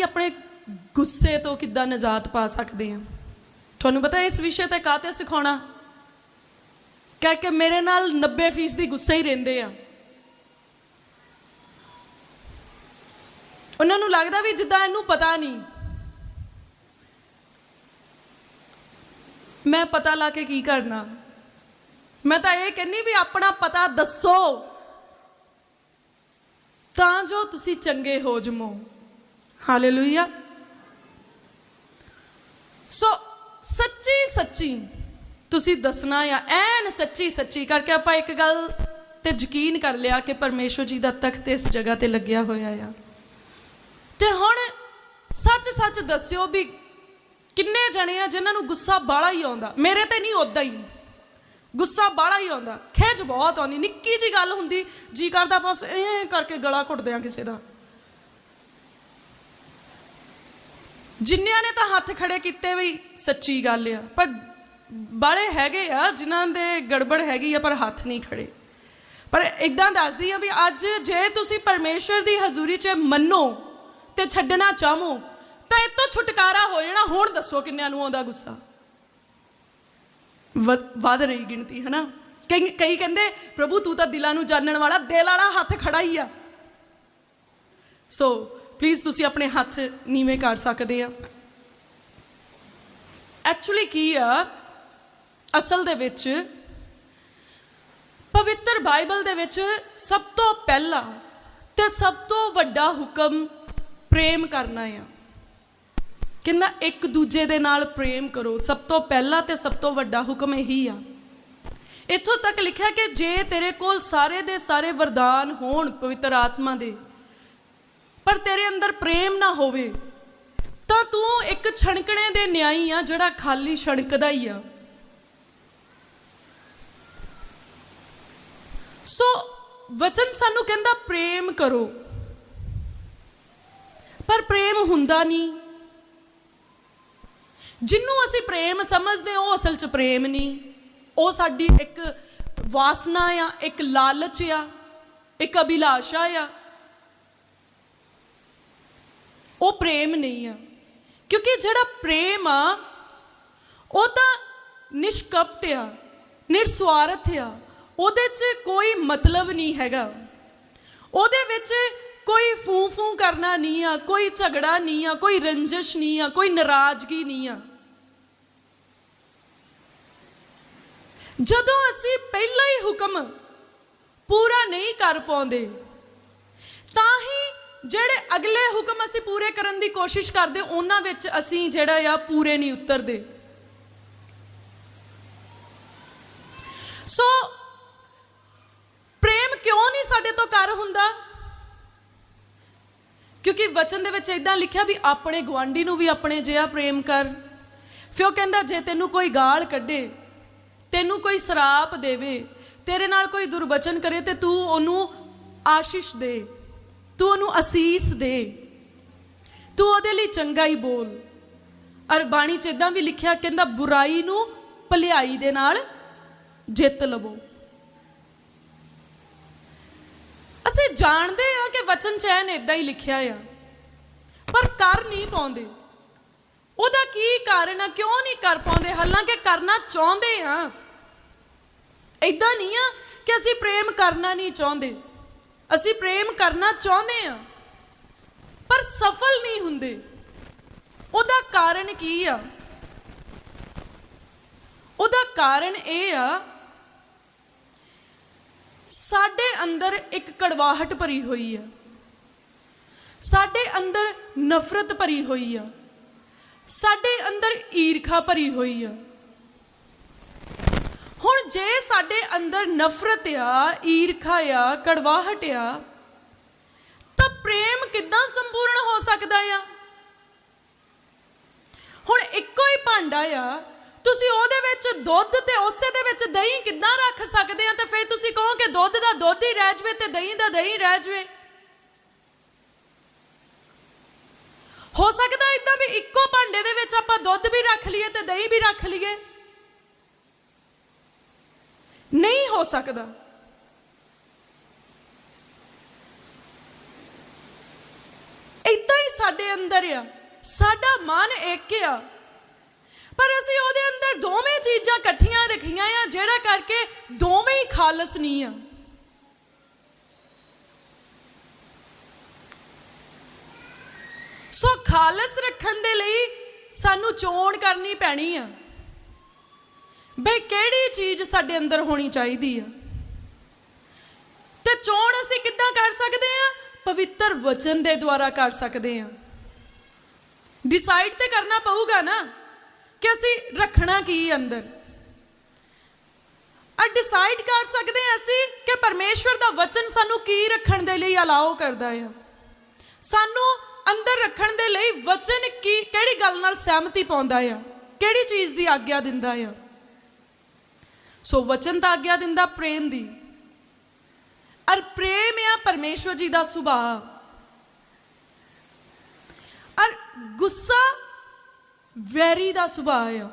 ਅਸੀਂ ਆਪਣੇ ਗੁੱਸੇ ਤੋਂ ਕਿੱਦਾਂ ਨਜਾਤ ਪਾ ਸਕਦੇ ਹਾਂ? ਤੁਹਾਨੂੰ ਪਤਾ ਇਸ ਵਿਸ਼ੇ ਤੇ ਕਾਤੇ ਸਿਖਾਉਣਾ? ਕਹਿ ਕਿ ਮੇਰੇ ਨਾਲ 90% ਦੀ ਗੁੱਸੇ ਹੀ ਰਹਿੰਦੇ ਆ। ਉਹਨਾਂ ਨੂੰ ਲੱਗਦਾ ਵੀ ਜਿੱਦਾਂ ਇਹਨੂੰ ਪਤਾ ਨਹੀਂ। ਮੈਂ ਪਤਾ ਲਾ ਕੇ ਕੀ ਕਰਨਾ? ਮੈਂ ਤਾਂ ਇਹ ਕਹਿੰਨੀ ਵੀ ਆਪਣਾ ਪਤਾ ਦੱਸੋ। ਤਾਂ ਜੋ ਤੁਸੀਂ ਚੰਗੇ ਹੋ ਜਮੋ। ਹਾਲੇਲੂਇਆ ਸੋ ਸੱਚੀ ਸੱਚੀ ਤੁਸੀਂ ਦੱਸਣਾ ਆ ਐਨ ਸੱਚੀ ਸੱਚੀ ਕਰਕੇ ਆਪਾਂ ਇੱਕ ਗੱਲ ਤੇ ਯਕੀਨ ਕਰ ਲਿਆ ਕਿ ਪਰਮੇਸ਼ਵਰ ਜੀ ਦਾ ਤਖਤ ਇਸ ਜਗ੍ਹਾ ਤੇ ਲੱਗਿਆ ਹੋਇਆ ਆ ਤੇ ਹੁਣ ਸੱਚ ਸੱਚ ਦੱਸਿਓ ਵੀ ਕਿੰਨੇ ਜਣੇ ਆ ਜਿਨ੍ਹਾਂ ਨੂੰ ਗੁੱਸਾ ਬਾਲਾ ਹੀ ਆਉਂਦਾ ਮੇਰੇ ਤੇ ਨਹੀਂ ਉਦਾਂ ਹੀ ਗੁੱਸਾ ਬਾਲਾ ਹੀ ਆਉਂਦਾ ਖੇਜ ਬਹੁਤ ਆਉਂਦੀ ਨਿੱਕੀ ਜੀ ਗੱਲ ਹੁੰਦੀ ਜੀ ਕਰਦਾ ਬਸ ਐ ਕਰਕੇ ਗਲਾ ਘੁੱਟਦੇ ਆ ਕਿਸੇ ਦਾ ਜਿੰਨਿਆਂ ਨੇ ਤਾਂ ਹੱਥ ਖੜੇ ਕੀਤੇ ਵੀ ਸੱਚੀ ਗੱਲ ਆ, ਪਰ ਬਾਲੇ ਹੈਗੇ ਆ, ਜਿਨ੍ਹਾਂ ਦੇ ਗੜਬੜ ਹੈਗੀ ਆ, ਪਰ ਹੱਥ ਨਹੀਂ ਖੜੇ। ਪਰ ਇਦਾਂ ਦੱਸਦੀ ਆ ਵੀ ਅੱਜ ਜੇ ਤੁਸੀਂ ਪਰਮੇਸ਼ਵਰ ਦੀ ਹਜ਼ੂਰੀ 'ਚ ਮੰਨੋ ਤੇ ਛੱਡਣਾ ਚਾਹੋ, ਤਾਂ ਇਹ ਤੋਂ ਛੁਟਕਾਰਾ ਹੋ ਜਾਣਾ। ਹੁਣ ਦੱਸੋ ਕਿੰਨਿਆਂ ਨੂੰ ਆਉਂਦਾ ਗੁੱਸਾ? ਵਧ ਵਧ ਰਹੀ ਗਿਣਤੀ ਹੈ ਨਾ ਕਈ ਕਈ ਕਹਿੰਦੇ, ਪ੍ਰਭੂ, ਤੂੰ ਤਾਂ ਦਿਲਾਂ ਨੂੰ ਜਾਣਨ ਵਾਲਾ, ਦਿਲ ਵਾਲਾ ਹੱਥ ਖੜਾ ਹੀ ਆ। ਸੋ ਪਲੀਜ਼ ਤੁਸੀਂ ਆਪਣੇ ਹੱਥ ਨੀਵੇਂ ਕਰ ਸਕਦੇ ਆ। ਐਕਚੁਅਲੀ ਕੀ ਆ? ਅਸਲ ਦੇ ਵਿੱਚ ਪਵਿੱਤਰ ਬਾਈਬਲ ਦੇ ਵਿੱਚ ਸਭ ਤੋਂ ਪਹਿਲਾ ਤੇ ਸਭ ਤੋਂ ਵੱਡਾ ਹੁਕਮ ਪ੍ਰੇਮ ਕਰਨਾ ਆ। ਕਹਿੰਦਾ ਇੱਕ ਦੂਜੇ ਦੇ ਨਾਲ ਪ੍ਰੇਮ ਕਰੋ। ਸਭ ਤੋਂ ਪਹਿਲਾ ਤੇ ਸਭ ਤੋਂ ਵੱਡਾ ਹੁਕਮ ਇਹੀ ਆ। ਇੱਥੋਂ ਤੱਕ ਲਿਖਿਆ ਕਿ ਜੇ ਤੇਰੇ ਕੋਲ ਸਾਰੇ ਦੇ ਸਾਰੇ ਵਰਦਾਨ ਹੋਣ ਪਵਿੱਤਰ ਆਤਮਾ ਦੇ ਪਰ ਤੇਰੇ ਅੰਦਰ ਪ੍ਰੇਮ ਨਾ ਹੋਵੇ। ਤਾਂ ਤੂੰ ਇੱਕ ਛਣਕਣੇ ਦੇ ਨਿਆਈ ਆ, ਜਿਹੜਾ ਖਾਲੀ ਛਣਕਦਾ ਹੀ ਆ। ਸੋ ਵਚਨ ਸਾਨੂੰ ਕਹਿੰਦਾ, ਪ੍ਰੇਮ ਕਰੋ। ਪਰ ਪ੍ਰੇਮ ਹੁੰਦਾ ਨਹੀਂ। ਜਿੰਨੂੰ ਅਸੀਂ ਪ੍ਰੇਮ ਸਮਝਦੇ ਹਾਂ, ਉਹ ਅਸਲ 'ਚ ਪ੍ਰੇਮ ਨਹੀਂ। ਉਹ ਸਾਡੀ ਇੱਕ ਵਾਸਨਾ ਆ, ਇੱਕ ਲਾਲਚ ਆ, ਇੱਕ ਅਭਿਲਾਸ਼ਾ ਆ। ਉਹ ਪ੍ਰੇਮ ਨਹੀਂ ਆ। ਕਿਉਂਕਿ ਜਿਹੜਾ ਪ੍ਰੇਮ ਆ, ਉਹ ਤਾਂ ਨਿਸ਼ਕਪਟ ਆ ਨਿਰਸਵਾਰਥ ਆ। ਉਹਦੇ 'ਚ ਕੋਈ ਮਤਲਬ ਨਹੀਂ ਹੈਗਾ। ਉਹਦੇ ਵਿੱਚ ਕੋਈ ਫੂ ਫੂ ਕਰਨਾ ਨਹੀਂ ਆ, ਕੋਈ ਝਗੜਾ ਨਹੀਂ ਆ, ਕੋਈ ਰੰਜਿਸ਼ ਨਹੀਂ ਆ, ਕੋਈ ਨਾਰਾਜ਼ਗੀ ਨਹੀਂ ਆ। ਜਦੋਂ ਅਸੀਂ ਪਹਿਲਾ ਹੀ ਹੁਕਮ ਪੂਰਾ ਨਹੀਂ ਕਰ ਪਾਉਂਦੇ, ਤਾਂ ਹੀ ਜਿਹੜੇ ਅਗਲੇ ਹੁਕਮ ਅਸੀਂ ਪੂਰੇ ਕਰਨ ਦੀ ਕੋਸ਼ਿਸ਼ ਕਰਦੇ, ਉਹਨਾਂ ਵਿੱਚ ਅਸੀਂ ਜਿਹੜਾ ਆ ਪੂਰੇ ਨਹੀਂ ਉਤਰਦੇ। ਸੋ ਪ੍ਰੇਮ ਕਿਉਂ ਨਹੀਂ ਸਾਡੇ ਤੋਂ ਕਰ ਹੁੰਦਾ? ਕਿਉਂਕਿ ਵਚਨ ਦੇ ਵਿੱਚ ਇਦਾਂ ਲਿਖਿਆ ਵੀ ਆਪਣੇ ਗਵਾਂਢੀ ਨੂੰ ਵੀ ਆਪਣੇ ਜਿਹਾ ਪ੍ਰੇਮ ਕਰ। ਫਿਰ ਉਹ ਕਹਿੰਦਾ, ਜੇ ਤੈਨੂੰ ਕੋਈ ਗਾਲ ਕੱਢੇ, ਤੈਨੂੰ ਕੋਈ ਸਰਾਪ ਦੇਵੇ, ਤੇਰੇ ਨਾਲ ਕੋਈ ਦੁਰਵਚਨ ਕਰੇ, ਤੇ ਤੂੰ ਉਹਨੂੰ ਆਸ਼ੀਸ਼ ਦੇ। ਤੂੰ ਉਹਨੂੰ ਅਸੀਸ ਦੇ। ਤੂੰ ਉਹਦੇ ਲਈ ਚੰਗਾ ਹੀ ਬੋਲ। ਅਰ ਬਾਣੀ ਚ ਇਦਾਂ ਵੀ ਲਿਖਿਆ, ਕਹਿੰਦਾ ਬੁਰਾਈ ਨੂੰ ਭਲਾਈ ਦੇ ਨਾਲ ਜਿੱਤ ਲਵੋ। ਅਸੀਂ ਜਾਣਦੇ ਆ ਕਿ ਵਚਨ ਚੈਨ ਇਦਾਂ ਹੀ ਲਿਖਿਆ ਆ, ਪਰ ਕਰ ਨਹੀਂ ਪਾਉਂਦੇ। ਉਹਦਾ ਕੀ ਕਾਰਨ ਆ? ਕਿਉਂ ਨਹੀਂ ਕਰ ਪਾਉਂਦੇ? ਹਾਲਾਂਕਿ ਕਰਨਾ ਚਾਹੁੰਦੇ ਆ। ਇਦਾਂ ਨਹੀਂ ਆ ਕਿ ਅਸੀਂ ਪ੍ਰੇਮ ਕਰਨਾ ਨਹੀਂ ਚਾਹੁੰਦੇ। ਅਸੀਂ ਪ੍ਰੇਮ ਕਰਨਾ ਚਾਹੁੰਦੇ ਆ ਪਰ ਸਫਲ ਨਹੀਂ ਹੁੰਦੇ। ਉਹਦਾ ਕਾਰਨ ਕੀ ਆ? ਉਹਦਾ ਕਾਰਨ ਇਹ ਆ, ਸਾਡੇ ਅੰਦਰ ਇੱਕ ਕੜਵਾਹਟ ਭਰੀ ਹੋਈ ਆ। ਸਾਡੇ ਅੰਦਰ ਨਫ਼ਰਤ ਭਰੀ ਹੋਈ ਆ। ਸਾਡੇ ਅੰਦਰ ਈਰਖਾ ਭਰੀ ਹੋਈ ਆ। ਹੁਣ ਜੇ ਸਾਡੇ ਅੰਦਰ ਨਫ਼ਰਤ ਆ, ਈਰਖਾ ਆ, ਕੜਵਾਹਟ ਆ, ਤਾਂ ਪ੍ਰੇਮ ਕਿੱਦਾਂ ਸੰਪੂਰਨ ਹੋ ਸਕਦਾ ਆ? ਹੁਣ ਇੱਕੋ ਹੀ ਭਾਂਡਾ ਆ, ਤੁਸੀਂ ਉਹਦੇ ਵਿੱਚ ਦੁੱਧ ਤੇ ਉਸੇ ਦੇ ਵਿੱਚ ਦਹੀਂ ਕਿੱਦਾਂ ਰੱਖ ਸਕਦੇ ਆ? ਤੇ ਫਿਰ ਤੁਸੀਂ ਕਹੋ ਕਿ ਦੁੱਧ ਦਾ ਦੁੱਧ ਹੀ ਰਹਿ ਜਵੇ ਤੇ ਦਹੀਂ ਦਾ ਦਹੀਂ ਰਹਿ ਜਵੇ। ਹੋ ਸਕਦਾ ਇਦਾਂ ਵੀ ਇੱਕੋ ਭਾਂਡੇ ਦੇ ਵਿੱਚ ਆਪਾਂ ਦੁੱਧ ਵੀ ਰੱਖ ਲਈਏ ਤੇ ਦਹੀਂ ਵੀ ਰੱਖ ਲਈਏ ਨਹੀਂ ਹੋ ਸਕਦਾ। ਇਦਾਂ ਹੀ ਸਾਡੇ ਅੰਦਰ ਆ। ਸਾਡਾ ਮਨ ਇੱਕ ਆ। ਪਰ ਅਸੀਂ ਉਹਦੇ ਅੰਦਰ ਦੋਵੇਂ ਚੀਜ਼ਾਂ ਇਕੱਠੀਆਂ ਰੱਖੀਆਂ ਆ, ਜਿਹੜਾ ਕਰਕੇ ਦੋਵੇਂ ਹੀ ਖਾਲਸ ਨਹੀਂ ਆ। ਸੋ ਖਾਲਸ ਰੱਖਣ ਦੇ ਲਈ ਸਾਨੂੰ ਚੋਣ ਕਰਨੀ ਪੈਣੀ ਆ। ਬਈ ਕਿਹੜੀ ਚੀਜ਼ ਸਾਡੇ ਅੰਦਰ ਹੋਣੀ ਚਾਹੀਦੀ ਆ? ਤੇ ਚੋਣ ਅਸੀਂ ਕਿੱਦਾਂ ਕਰ ਸਕਦੇ ਆ? ਪਵਿੱਤਰ ਵਚਨ ਦੇ ਦੁਆਰਾ ਕਰ ਸਕਦੇ ਆ। ਡਿਸਾਈਡ ਤੇ ਕਰਨਾ ਪਊਗਾ ਨਾ ਕਿ ਅਸੀਂ ਰੱਖਣਾ ਕੀ ਅੰਦਰ। ਆ ਡਿਸਾਈਡ ਕਰ ਸਕਦੇ ਹਾਂ ਅਸੀਂ ਕਿ ਪਰਮੇਸ਼ਵਰ ਦਾ ਵਚਨ ਸਾਨੂੰ ਕੀ ਰੱਖਣ ਦੇ ਲਈ ਅਲਾਓ ਕਰਦਾ ਆ। ਸਾਨੂੰ ਅੰਦਰ ਰੱਖਣ ਦੇ ਲਈ ਵਚਨ ਕੀ, ਕਿਹੜੀ ਗੱਲ ਨਾਲ ਸਹਿਮਤੀ ਪਾਉਂਦਾ ਆ? ਕਿਹੜੀ ਚੀਜ਼ ਦੀ ਆਗਿਆ ਦਿੰਦਾ ਆ? ਸੋ ਵਚਨ ਤਾਂ ਆਗਿਆ ਦਿੰਦਾ ਪ੍ਰੇਮ ਦੀ। ਅਰ ਪ੍ਰੇਮ ਆ ਪਰਮੇਸ਼ਵਰ ਜੀ ਦਾ ਸੁਭਾਅ। ਅਰ ਗੁੱਸਾ ਵੈਰੀ ਦਾ ਸੁਭਾਅ ਆ।